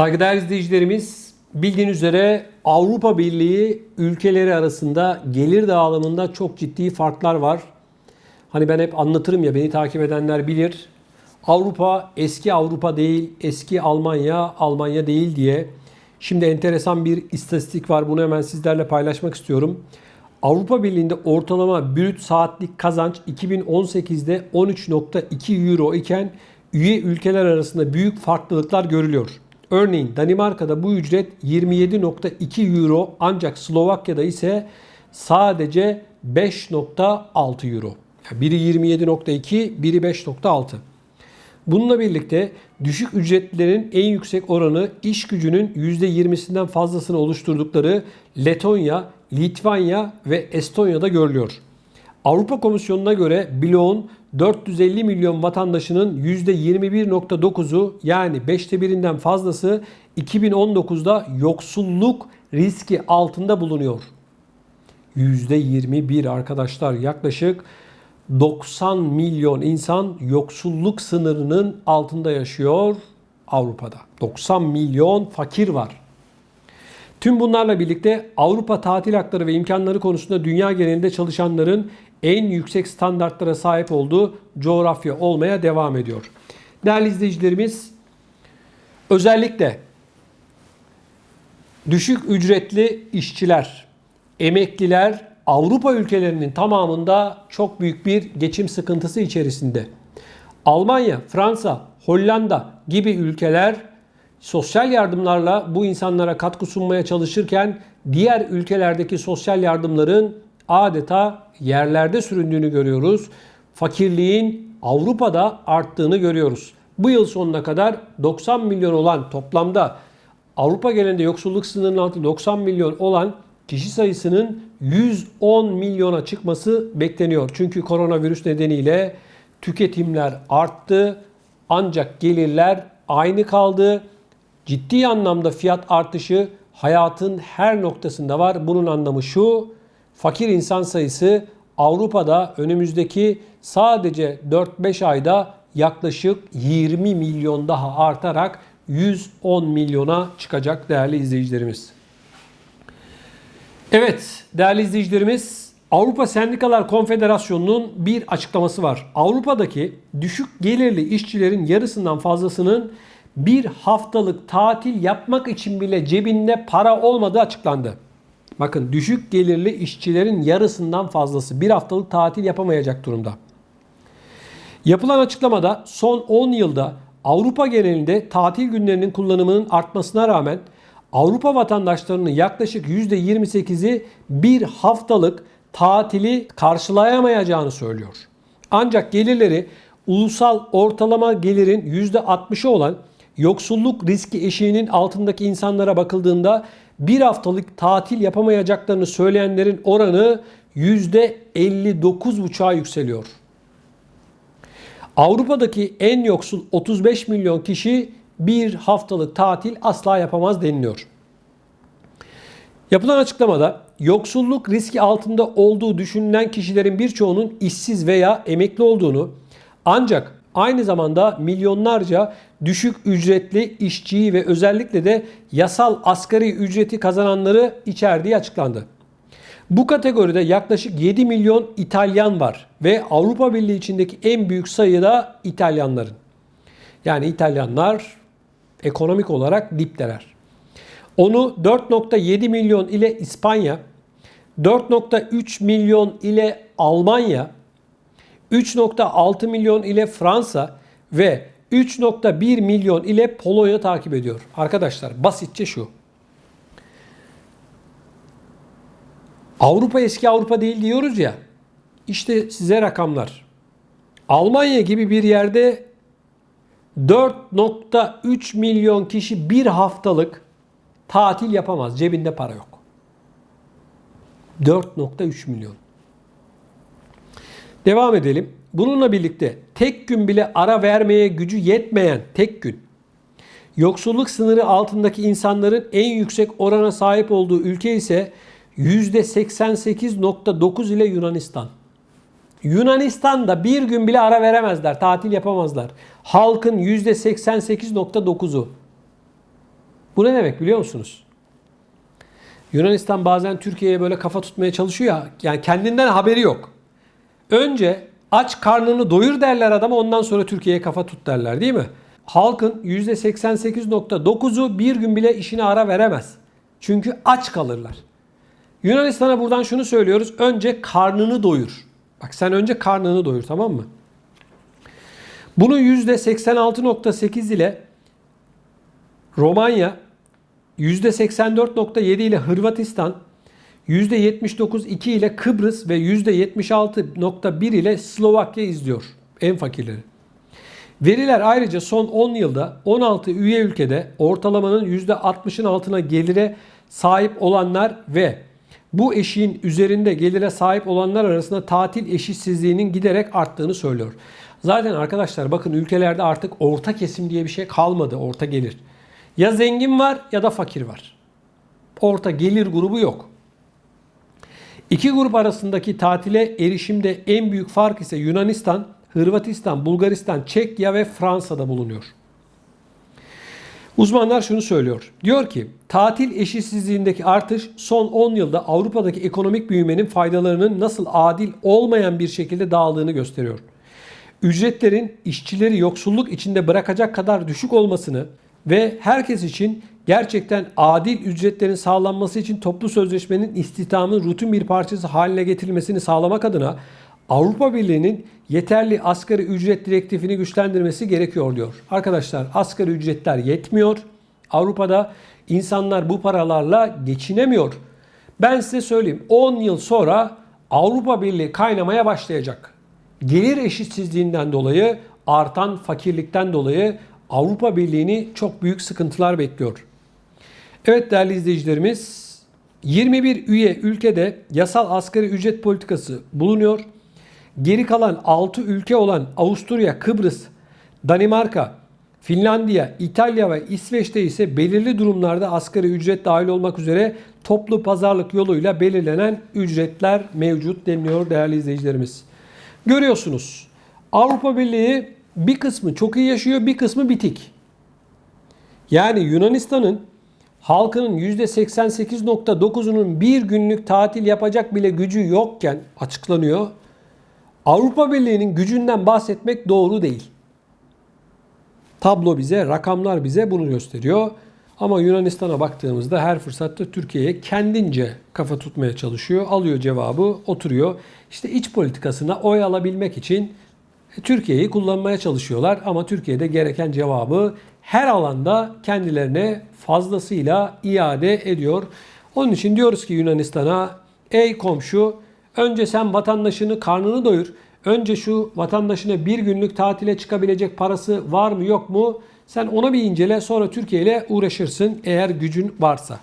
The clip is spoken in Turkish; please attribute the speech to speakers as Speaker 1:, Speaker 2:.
Speaker 1: Saygıdeğer izleyicilerimiz, bildiğiniz üzere Avrupa Birliği ülkeleri arasında gelir dağılımında çok ciddi farklar var. Hani ben hep anlatırım ya beni takip edenler bilir. Avrupa eski Avrupa değil, eski Almanya Almanya değil diye. Şimdi enteresan bir istatistik var. Bunu hemen sizlerle paylaşmak istiyorum. Avrupa Birliği'nde ortalama brüt saatlik kazanç 2018'de 13.2 euro iken üye ülkeler arasında büyük farklılıklar görülüyor. Örneğin Danimarka'da bu ücret 27.2 euro ancak Slovakya'da ise sadece 5.6 euro. Biri 27.2, biri 5.6. Bununla birlikte düşük ücretlilerin en yüksek oranı iş gücünün %20'sinden fazlasını oluşturdukları Letonya, Litvanya ve Estonya'da görülüyor. Avrupa Komisyonu'na göre bloğun 450 milyon vatandaşının %21.9'u yani 5'te birinden fazlası 2019'da yoksulluk riski altında bulunuyor. %21 arkadaşlar yaklaşık 90 milyon insan yoksulluk sınırının altında yaşıyor Avrupa'da. 90 milyon fakir var. Tüm bunlarla birlikte Avrupa tatil hakları ve imkanları konusunda dünya genelinde çalışanların en yüksek standartlara sahip olduğu coğrafya olmaya devam ediyor. Değerli izleyicilerimiz, özellikle düşük ücretli işçiler, emekliler Avrupa ülkelerinin tamamında çok büyük bir geçim sıkıntısı içerisinde. Almanya, Fransa, Hollanda gibi ülkeler sosyal yardımlarla bu insanlara katkı sunmaya çalışırken diğer ülkelerdeki sosyal yardımların adeta yerlerde süründüğünü görüyoruz. Fakirliğin Avrupa'da arttığını görüyoruz. Bu yıl sonuna kadar 90 milyon olan toplamda Avrupa genelinde yoksulluk sınırının altında 90 milyon olan kişi sayısının 110 milyona çıkması bekleniyor. Çünkü koronavirüs nedeniyle tüketimler arttı ancak gelirler aynı kaldı. Ciddi anlamda fiyat artışı hayatın her noktasında var. Bunun anlamı şu. Fakir insan sayısı Avrupa'da önümüzdeki sadece 4-5 ayda yaklaşık 20 milyon daha artarak 110 milyona çıkacak değerli izleyicilerimiz. Evet değerli izleyicilerimiz Avrupa Sendikalar Konfederasyonu'nun bir açıklaması var. Avrupa'daki düşük gelirli işçilerin yarısından fazlasının bir haftalık tatil yapmak için bile cebinde para olmadığı açıklandı. Bakın düşük gelirli işçilerin yarısından fazlası bir haftalık tatil yapamayacak durumda. Yapılan açıklamada son 10 yılda Avrupa genelinde tatil günlerinin kullanımının artmasına rağmen Avrupa vatandaşlarının yaklaşık %28'i bir haftalık tatili karşılayamayacağını söylüyor. Ancak gelirleri ulusal ortalama gelirin %60'ı olan yoksulluk riski eşiğinin altındaki insanlara bakıldığında bir haftalık tatil yapamayacaklarını söyleyenlerin oranı %59,5'a yükseliyor. Avrupa'daki en yoksul 35 milyon kişi bir haftalık tatil asla yapamaz deniliyor. Yapılan açıklamada yoksulluk riski altında olduğu düşünülen kişilerin birçoğunun işsiz veya emekli olduğunu ancak aynı zamanda milyonlarca düşük ücretli işçiyi ve özellikle de yasal asgari ücreti kazananları içerdiği açıklandı. Bu kategoride yaklaşık 7 milyon İtalyan var ve Avrupa Birliği içindeki en büyük sayı da İtalyanların. Yani İtalyanlar ekonomik olarak dipteler. Onu 4.7 milyon ile İspanya, 4.3 milyon ile Almanya, 3.6 milyon ile Fransa ve 3.1 milyon ile Polonya takip ediyor. Arkadaşlar basitçe şu. Avrupa eski Avrupa değil diyoruz ya. İşte size rakamlar. Almanya gibi bir yerde 4.3 milyon kişi bir haftalık tatil yapamaz. Cebinde para yok. 4.3 milyon. Devam edelim. Bununla birlikte tek gün bile ara vermeye gücü yetmeyen tek gün yoksulluk sınırı altındaki insanların en yüksek orana sahip olduğu ülke ise %88.9 ile Yunanistan. Yunanistan'da bir gün bile ara veremezler, tatil yapamazlar. Halkın %88.9'u. Bu ne demek biliyor musunuz? Yunanistan bazen Türkiye'ye böyle kafa tutmaya çalışıyor ya. Yani kendinden haberi yok. Önce aç karnını doyur derler adama ondan sonra Türkiye'ye kafa tut derler değil mi? Halkın %88.9'u bir gün bile işine ara veremez. Çünkü aç kalırlar. Yunanistan'a buradan şunu söylüyoruz. Önce karnını doyur. Bak sen önce karnını doyur tamam mı? Bunu %86.8 ile Romanya, %84.7 ile Hırvatistan, %79.2 ile Kıbrıs ve %76.1 ile Slovakya izliyor. En fakirleri. Veriler ayrıca son 10 yılda 16 üye ülkede ortalamanın %60'ın altına gelire sahip olanlar ve bu eşiğin üzerinde gelire sahip olanlar arasında tatil eşitsizliğinin giderek arttığını söylüyor. Zaten arkadaşlar bakın ülkelerde artık orta kesim diye bir şey kalmadı orta gelir. Ya zengin var ya da fakir var. Orta gelir grubu yok. İki grup arasındaki tatile erişimde en büyük fark ise Yunanistan, Hırvatistan, Bulgaristan, Çekya ve Fransa'da bulunuyor. Uzmanlar şunu söylüyor. Diyor ki tatil eşitsizliğindeki artış son 10 yılda Avrupa'daki ekonomik büyümenin faydalarının nasıl adil olmayan bir şekilde dağıldığını gösteriyor. Ücretlerin işçileri yoksulluk içinde bırakacak kadar düşük olmasını ve herkes için gerçekten adil ücretlerin sağlanması için toplu sözleşmenin istihdamın rutin bir parçası haline getirilmesini sağlamak adına Avrupa Birliği'nin yeterli asgari ücret direktifini güçlendirmesi gerekiyor diyor. Arkadaşlar asgari ücretler yetmiyor. Avrupa'da insanlar bu paralarla geçinemiyor. Ben size söyleyeyim 10 yıl sonra Avrupa Birliği kaynamaya başlayacak. Gelir eşitsizliğinden dolayı, artan fakirlikten dolayı Avrupa Birliği'ni çok büyük sıkıntılar bekliyor. Evet değerli izleyicilerimiz, 21 üye ülkede yasal asgari ücret politikası bulunuyor. Geri kalan 6 ülke olan Avusturya, Kıbrıs, Danimarka, Finlandiya, İtalya ve İsveç'te ise belirli durumlarda asgari ücret dahil olmak üzere toplu pazarlık yoluyla belirlenen ücretler mevcut deniliyor değerli izleyicilerimiz. Görüyorsunuz Avrupa Birliği bir kısmı çok iyi yaşıyor bir kısmı bitik. Yani Yunanistan'ın halkının %88.9'unun bir günlük tatil yapacak bile gücü yokken açıklanıyor. Avrupa Birliği'nin gücünden bahsetmek doğru değil. Tablo bize, rakamlar bize bunu gösteriyor. Ama Yunanistan'a baktığımızda her fırsatta Türkiye'ye kendince kafa tutmaya çalışıyor. Alıyor cevabı, oturuyor. İşte iç politikasına oy alabilmek için Türkiye'yi kullanmaya çalışıyorlar. Ama Türkiye'de gereken cevabı her alanda kendilerine fazlasıyla iade ediyor. Onun için diyoruz ki Yunanistan'a ey komşu önce sen vatandaşını karnını doyur. Önce şu vatandaşına bir günlük tatile çıkabilecek parası var mı yok mu? Sen ona bir incele sonra Türkiye ile uğraşırsın eğer gücün varsa.